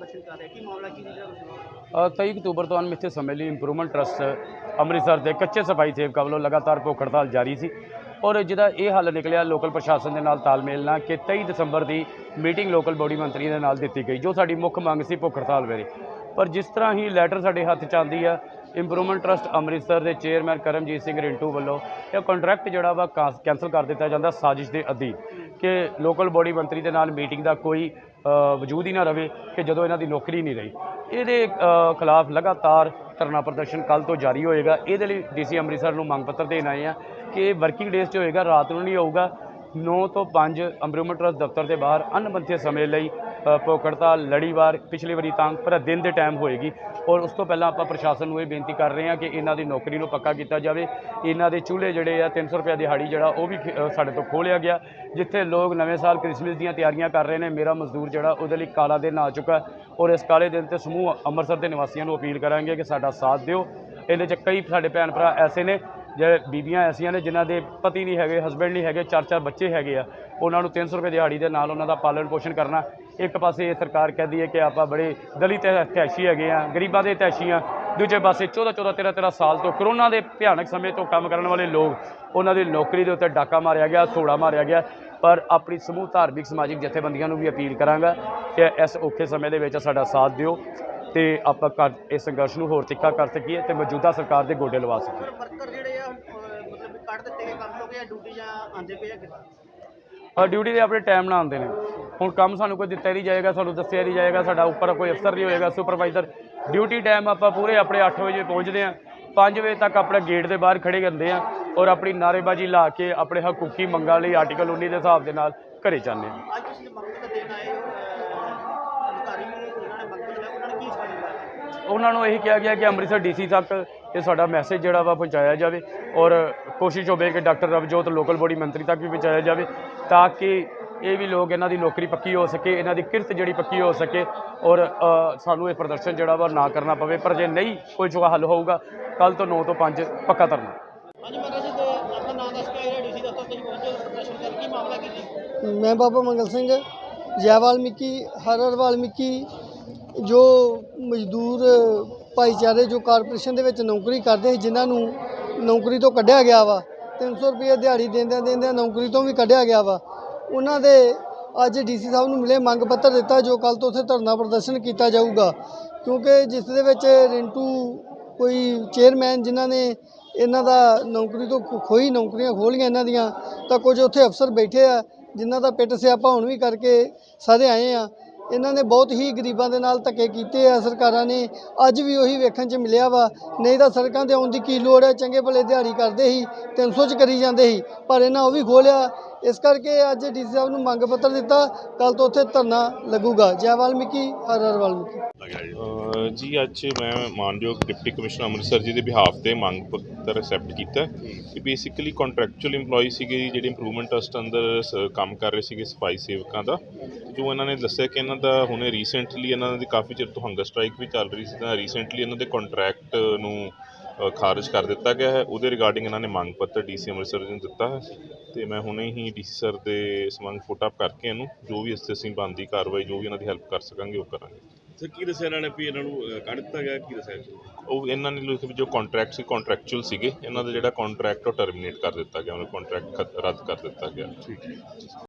ਕਰ ਰਿਹਾ ਕੀ ਮਾਮਲਾ ਕੀ ਸੀਗਾ ਅ, 23 ਅਕਤੂਬਰ ਤੋਂ ਅਣਮਿੱਥੇ ਸਮੇਂ ਲਈ ਇੰਪਰੂਵਮੈਂਟ ਟਰਸਟ ਅੰਮ੍ਰਿਤਸਰ ਦੇ ਕੱਚੇ ਸਫ਼ਾਈ ਸੇਵਕਾਂ ਵੱਲੋਂ ਲਗਾਤਾਰ ਭੁੱਖ ਹੜਤਾਲ ਜਾਰੀ ਸੀ ਔਰ ਜਿਹਦਾ ਇਹ ਹੱਲ ਨਿਕਲਿਆ ਲੋਕਲ ਪ੍ਰਸ਼ਾਸਨ ਦੇ ਨਾਲ ਤਾਲਮੇਲ ਨਾਲ ਕਿ 23 ਦਸੰਬਰ ਦੀ ਮੀਟਿੰਗ ਲੋਕਲ ਬੋਡੀ ਮੰਤਰੀ ਦੇ ਨਾਲ ਦਿੱਤੀ ਗਈ ਜੋ ਸਾਡੀ ਮੁੱਖ ਮੰਗ ਸੀ ਭੁੱਖ ਹੜਤਾਲ ਵੇਲੇ। ਪਰ ਜਿਸ ਤਰ੍ਹਾਂ ਹੀ ਲੈਟਰ ਸਾਡੇ ਹੱਥ 'ਚ ਆਉਂਦੀ ਆ ਇੰਪਰੂਵਮੈਂਟ ਟਰਸਟ ਅੰਮ੍ਰਿਤਸਰ ਦੇ ਚੇਅਰਮੈਨ ਕਰਮਜੀਤ ਸਿੰਘ ਰਿੰਟੂ ਵੱਲੋਂ ਇਹ ਕੰਟਰੈਕਟ ਜਿਹੜਾ ਵਾ ਕੈਂਸਲ ਕਰ ਦਿੱਤਾ ਜਾਂਦਾ ਸਾਜ਼ਿਸ਼ ਦੇ ਅਧੀਨ। ਕਿ ਲੋਕਲ ਬੋਡੀ ਮੰਤਰੀ ਦੇ ਨਾਲ ਮੀਟਿੰਗ ਦਾ ਕੋਈ ਵਜੂਦ ਹੀ ਨਾ ਰਵੇ ਕਿ ਜਦੋਂ ਇਹਨਾਂ ਦੀ ਨੌਕਰੀ ਨਹੀਂ ਰਹੀ। ਇਹਦੇ ਖਿਲਾਫ ਲਗਾਤਾਰ ਧਰਨਾ ਪ੍ਰਦਰਸ਼ਨ ਕੱਲ ਤੋਂ ਜਾਰੀ ਹੋਏਗਾ। ਇਹਦੇ ਲਈ ਡੀਸੀ ਅੰਮ੍ਰਿਤਸਰ ਨੂੰ ਮੰਗ ਪੱਤਰ ਦੇਣ ਆਏ ਆ ਕਿ ਵਰਕਿੰਗ ਡੇਜ਼ 'ਚ ਹੋਏਗਾ, ਰਾਤ ਨੂੰ ਨਹੀਂ ਹੋਊਗਾ 9 ਤੋਂ 5 ਅੰਬਰੂਮਨ ਟਰਸਟ ਦਫ਼ਤਰ ਦੇ ਬਾਹਰ ਅਣਮਿੱਥੇ ਸਮੇਂ ਲਈ ਅ, ਲੜੀਵਾਰ ਪਿਛਲੀ ਵਾਰੀ ਤੰਗ ਪਰ ਦਿਨ ਦੇ ਟਾਈਮ ਹੋਏਗੀ। ਔਰ ਉਸ ਤੋਂ ਪਹਿਲਾਂ ਆਪਾਂ ਪ੍ਰਸ਼ਾਸਨ ਨੂੰ ਇਹ ਬੇਨਤੀ ਕਰ ਰਹੇ ਹਾਂ ਕਿ ਇਹਨਾਂ ਦੀ ਨੌਕਰੀ ਨੂੰ ਪੱਕਾ ਕੀਤਾ ਜਾਵੇ। ਇਹਨਾਂ ਦੇ ਚੁੱਲ੍ਹੇ ਜਿਹੜੇ ਆ 300 ਰੁਪਏ ਦਿਹਾੜੀ ਜਿਹੜਾ ਉਹ ਵੀ ਖ- ਸਾਡੇ ਤੋਂ ਖੋਲਿਆ ਗਿਆ ਜਿੱਥੇ ਲੋਕ ਨਵੇਂ ਸਾਲ ਕ੍ਰਿਸਮਸ ਦੀਆਂ ਤਿਆਰੀਆਂ ਕਰ ਰਹੇ ਨੇ। ਮੇਰਾ ਮਜ਼ਦੂਰ ਜਿਹੜਾ ਉਹਦੇ ਲਈ ਕਾਲਾ ਦਿਨ ਆ ਚੁੱਕਾ ਔਰ ਇਸ ਕਾਲੇ ਦਿਨ ਤੇ ਸਮੂਹ ਅੰਮ੍ਰਿਤਸਰ ਦੇ ਨਿਵਾਸੀਆਂ ਨੂੰ ਅਪੀਲ ਕਰਾਂਗੇ ਕਿ ਸਾਡਾ ਸਾਥ ਦਿਓ। ਇਹਦੇ 'ਚ ਕਈ ਸਾਡੇ ਭੈਣ ਭਰਾ ਐਸੇ ਨੇ ਜਿਹੜੇ ਬੀਬੀਆਂ ਐਸੀਆਂ ਨੇ ਜਿਨ੍ਹਾਂ ਦੇ ਪਤੀ ਨਹੀਂ ਹੈਗੇ ਹਸਬੈਂਡ ਨਹੀਂ ਹੈਗੇ, ਚਾਰ ਚਾਰ ਬੱਚੇ ਹੈਗੇ ਆ, ਉਹਨਾਂ ਨੂੰ 300 ਰੁਪਏ ਦਿਹਾੜੀ ਦੇ ਨਾਲ ਉਹਨਾਂ ਦਾ ਪਾਲਣ ਪੋਸ਼ਣ ਕਰਨਾ, ਇੱਕ ਪਾਸੇ ਇਹ ਸਰਕਾਰ ਕਹਿੰਦੀ ਹੈ ਕਿ ਆਪਾਂ ਬੜੇ ਦਲਿਤ ਇਤਿਹਾਸੀ ਹੈਗੇ ਆ, ਗਰੀਬਾਂ ਦੇ ਇਤਿਹਾਸੀ ਆ, ਦੂਜੇ ਪਾਸੇ 14 14 13 13 ਸਾਲ ਤੋਂ ਕਰੋਨਾ ਦੇ ਭਿਆਨਕ ਸਮੇਂ ਤੋਂ ਕੰਮ ਕਰਨ ਵਾਲੇ ਲੋਕ, ਉਹਨਾਂ ਦੀ ਨੌਕਰੀ ਦੇ ਉੱਤੇ ਡਾਕਾ ਮਾਰਿਆ ਗਿਆ ਥੋੜਾ ਮਾਰਿਆ ਗਿਆ, ਪਰ ਆਪਣੀ ਸਮੂਹ ਧਾਰਮਿਕ, ਸਮਾਜਿਕ ਜਥੇਬੰਦੀਆਂ ਨੂੰ ਵੀ ਅਪੀਲ ਕਰਾਂਗਾ ਕਿ ਇਸ ਔਖੇ ਸਮੇਂ ਦੇ ਵਿੱਚ ਸਾਡਾ ਸਾਥ ਦਿਓ ਤੇ ਆਪਾਂ ਕਰ ਇਸ ਸੰਘਰਸ਼ ਨੂੰ ਹੋਰ ਤਿੱਖਾ ਕਰ ਸਕੀਏ ਤੇ ਮੌਜੂਦਾ ਸਰਕਾਰ ਦੇ ਗੋਡੇ ਲਵਾ ਸਕੀਏ ਵਰਕਰ ਜਿਹੜੇ ਆ ਅਹ, ਮਤਲਬ ਵੀ ਕੱਢ ਦਿੱਤੇ ਗਏ ਕੰਮ ਤੋਂ ਕਿ ਡਿਊਟੀ ਜਾਂ ਆਂਦੇ ਪਏ ਆ ਕਿੱਦਾਂ ਡਿਊਟੀ ਦੇ ਆਪਣੇ ਟਾਈਮ ਨਾਲ ਆਉਂਦੇ ਨੇ। ਹੁਣ ਕੰਮ ਸਾਨੂੰ ਕੋਈ ਦਿੱਤਾ ਨਹੀਂ ਜਾਏਗਾ, ਸਾਨੂੰ ਦੱਸਿਆ ਨਹੀਂ ਜਾਏਗਾ, ਸਾਡਾ ਉੱਪਰ ਕੋਈ ਅਫਸਰ ਨਹੀਂ ਹੋਏਗਾ ਸੁਪਰਵਾਈਜ਼ਰ ਡਿਊਟੀ ਟਾਈਮ ਆਪਾਂ ਪੂਰੇ ਆਪਣੇ 8 ਵਜੇ ਪਹੁੰਚਦੇ ਹਾਂ। 5 ਵਜੇ ਤੱਕ ਆਪਣੇ ਗੇਟ ਦੇ ਬਾਹਰ ਖੜੇ ਹੁੰਦੇ ਆ ਔਰ ਆਪਣੀ ਨਾਅਰੇਬਾਜ਼ੀ ਲਾ ਕੇ ਆਪਣੇ ਹਕੂਕੀ ਮੰਗਾਂ ਲਈ ਆਰਟੀਕਲ 19 ਦੇ ਹਿਸਾਬ ਦੇ ਨਾਲ ਘਰੇ ਜਾਂਦੇ ਹਾਂ ਅੱਜ ਤੁਸੀਂ ਮੰਗ ਪੱਤਰ ਦੇਣ ਆਏ ਹੋ ਅਹ, ਅਧਿਕਾਰੀ ਨੂੰ ਜਿਨ੍ਹਾਂ ਨੇ ਮੰਗ ਪੱਤਰ ਲਿਆ ਉਹਨਾਂ ਨੇ ਕੀ ਸਵਾਲ ਉਹਨਾਂ ਨੂੰ ਇਹੀ ਕਿਹਾ ਗਿਆ ਕਿ ਅੰਮ੍ਰਿਤਸਰ ਡੀਸੀ ਤੱਕ ਇਹ ਸਾਡਾ ਮੈਸੇਜ ਜਿਹੜਾ ਵਾ ਪਹੁੰਚਾਇਆ ਜਾਵੇ ਔਰ ਕੋਸ਼ਿਸ਼ ਹੋਵੇ ਕਿ ਡਾਕਟਰ ਰਵਜੋਤ ਲੋਕਲ ਬੋਡੀ ਮੰਤਰੀ ਤੱਕ ਵੀ ਪਹੁੰਚਾਇਆ ਜਾਵੇ ਤਾਂ ਕਿ ਇਹ ਵੀ ਲੋਕ ਇਹਨਾਂ ਦੀ ਨੌਕਰੀ ਪੱਕੀ ਹੋ ਸਕੇ ਇਹਨਾਂ ਦੀ ਕਿਰਤ ਜਿਹੜੀ ਪੱਕੀ ਹੋ ਸਕੇ ਔਰ ਸਾਨੂੰ ਇਹ ਪ੍ਰਦਰਸ਼ਨ ਜਿਹੜਾ ਵਾ ਨਾ ਕਰਨਾ ਪਵੇ ਪਰ ਜੇ ਨਹੀਂ ਕੋਈ ਜੋ ਹੱਲ ਹੋਊਗਾ ਕੱਲ ਤੋਂ 9 ਤੋਂ 5 ਪੱਕਾ ਧਰਨਾ। ਹਾਂਜੀ ਮਹਾਰਾਜ ਜੀ ਤੇ ਆਪਣਾ ਨਾਮ ਦੱਸ ਕੇ ਆਏ ਡੀਸੀ ਦਫ਼ਤਰ ਤੁਸੀਂ ਪਹੁੰਚੇ ਹੋ ਪ੍ਰਦਰਸ਼ਨ ਕਰ ਕੀ ਮਾਮਲਾ ਕੀ ਜੀ? ਮੈਂ ਬਾਬਾ ਮੰਗਲ ਸਿੰਘ ਜੈ ਵਾਲਮੀਕੀ ਹਰ ਹਰ ਵਾਲਮੀਕੀ ਜੋ ਮਜ਼ਦੂਰ ਭਾਈਚਾਰੇ, ਜੋ ਕਾਰਪੋਰੇਸ਼ਨ ਦੇ ਵਿੱਚ ਨੌਕਰੀ ਕਰਦੇ ਸੀ, ਜਿਨ੍ਹਾਂ ਨੂੰ ਨੌਕਰੀ ਤੋਂ ਕੱਢਿਆ ਗਿਆ ਵਾ 300 ਰੁਪਏ ਦਿਹਾੜੀ ਦਿੰਦਿਆਂ ਦਿੰਦਿਆਂ ਨੌਕਰੀ ਤੋਂ ਵੀ ਕੱਢਿਆ ਗਿਆ ਵਾ, ਉਹਨਾਂ ਦੇ ਅੱਜ ਡੀਸੀ ਸਾਹਿਬ ਨੂੰ ਮਿਲੇ ਮੰਗ ਪੱਤਰ ਦਿੱਤਾ, ਜੋ ਕੱਲ ਤੋਂ ਉੱਥੇ ਧਰਨਾ ਪ੍ਰਦਰਸ਼ਨ ਕੀਤਾ ਜਾਊਗਾ। ਕਿਉਂਕਿ ਜਿਸ ਦੇ ਵਿੱਚ ਰਿੰਟੂ ਕੋਈ ਚੇਅਰਮੈਨ ਜਿਨ੍ਹਾਂ ਨੇ ਇਹਨਾਂ ਦਾ ਨੌਕਰੀ ਤੋਂ ਖੋ- ਖੋਈ ਨੌਕਰੀਆਂ ਖੋਲੀਆਂ ਇਹਨਾਂ ਦੀਆਂ, ਤਾਂ ਕੁਝ ਉੱਥੇ ਅਫਸਰ ਬੈਠੇ ਆ, ਜਿਨ੍ਹਾਂ ਦਾ ਪਿੱਟ ਸਿਆਪਾ ਹੁਣ ਵੀ ਕਰਕੇ ਸਾਰੇ ਆਏ ਆ। ਇਹਨਾਂ ਨੇ ਬਹੁਤ ਹੀ ਗਰੀਬਾਂ ਦੇ ਨਾਲ ਧੱਕੇ ਕੀਤੇ ਆ, ਸਰਕਾਰਾਂ ਨੇ ਅੱਜ ਵੀ ਉਹੀ ਵੇਖਣ 'ਚ ਮਿਲਿਆ ਵਾ। ਨਹੀਂ ਤਾਂ ਸੜਕਾਂ ਤੇ ਆਉਣ ਦੀ ਕੀ ਲੋੜ ਹੈ, ਚੰਗੇ ਭਲੇ ਦਿਹਾੜੀ ਕਰਦੇ ਸੀ 300 'ਚ ਕਰੀ ਜਾਂਦੇ ਸੀ, ਪਰ ਇਹਨਾਂ ਉਹ ਵੀ ਖੋਲਿਆ ਇਸ ਕਰਕੇ ਅੱਜ ਡੀਸੀ ਸਾਹਿਬ ਨੂੰ ਮੰਗ ਪੱਤਰ ਦਿੱਤਾ ਕੱਲ ਤੋਂ ਉੱਥੇ ਧਰਨਾ ਲੱਗੂਗਾ। ਜੈ ਵਾਲਮੀਕੀ, ਹਰ ਹਰ ਵਾਲਮੀਕੀ। ਜੀ, ਅੱਜ ਮੈਂ ਮਾਨਯੋਗ ਡਿਪਟੀ ਕਮਿਸ਼ਨਰ ਅੰਮ੍ਰਿਤਸਰ ਜੀ ਦੇ ਬਿਹਾਫ ਤੇ ਮੰਗ ਪੱਤਰ ਐਕਸੈਪਟ ਕੀਤਾ। ਕਿ ਬੇਸਿਕਲੀ ਕੰਟਰੈਕਚੁਅਲ EMPLOYE ਸੀਗੇ ਜੀ, ਜਿਹੜੇ ਇੰਪਰੂਵਮੈਂਟ ਟਰਸਟ ਅੰਦਰ ਸ- ਕੰਮ ਕਰ ਰਹੇ ਸੀਗੇ ਸਫ਼ਾਈ ਸੇਵਕਾਂ ਦਾ। ਜੋ ਇਹਨਾਂ ਨੇ ਦੱਸਿਆ ਕਿ ਇਹਨਾਂ ਦਾ ਹੁਣੇ ਰੀਸੈਂਟਲੀ ਇਹਨਾਂ ਦੀ ਕਾਫੀ ਚਿਰ ਤੋਂ ਹੰਗਰ ਸਟ੍ਰਾਈਕ ਵੀ ਚੱਲ ਰਹੀ ਸੀ, ਤਾਂ ਰੀਸੈਂਟਲੀ ਇਹਨਾਂ ਦੇ ਕੰਟਰੈਕਟ ਨੂੰ ਖਾਰਜ ਕਰ ਦਿੱਤਾ ਗਿਆ ਹੈ। ਉਹਦੇ ਰਿਗਾਰਡਿੰਗ ਇਹਨਾਂ ਨੇ ਮੰਗ ਪੱਤਰ ਡੀਸੀ ਅੰਮ੍ਰਿਤਸਰ ਨੂੰ ਦਿੱਤਾ ਹੈ ਤੇ ਮੈਂ ਹੁਣੇ ਹੀ ਡੀਸੀ ਸਰ ਦੇ ਇਸ ਮੰਗ ਫੁੱਟ ਅਪ ਕਰਕੇ ਇਹਨੂੰ ਜੋ ਵੀ ਇਸ ਤੇ ਅਸੀਂ ਬਣਦੀ ਕਾਰਵਾਈ ਜੋ ਵੀ ਇਹਨਾਂ ਦੀ ਹੈਲਪ ਕਰ ਸਕਾਂਗੇ ਉਹ ਕਰਾਂਗੇ। ਸਰ ਕੀ ਦੱਸਿਆ ਇਹਨਾਂ ਨੇ ਵੀ ਇਹਨਾਂ ਨੂੰ ਕੱਢ ਦਿੱਤਾ ਗਿਆ ਕੀ ਦੱਸਿਆ ਉਹ ਇਹਨਾਂ ਨੇ ਲਿਖਿਆ ਵੀ ਜੋ ਕੰਟਰੈਕਟ ਸੀ ਕੰਟਰੈਕਚੁਅਲ ਸੀਗੇ। ਇਹਨਾਂ ਦਾ ਜਿਹੜਾ ਕੰਟਰੈਕਟ ਉਹ ਟਰਮੀਨੇਟ ਕਰ ਦਿੱਤਾ ਗਿਆ ਉਹਨਾਂ ਕੰਟਰੈਕਟ ਰੱਦ ਕਰ ਦਿੱਤਾ ਗਿਆ।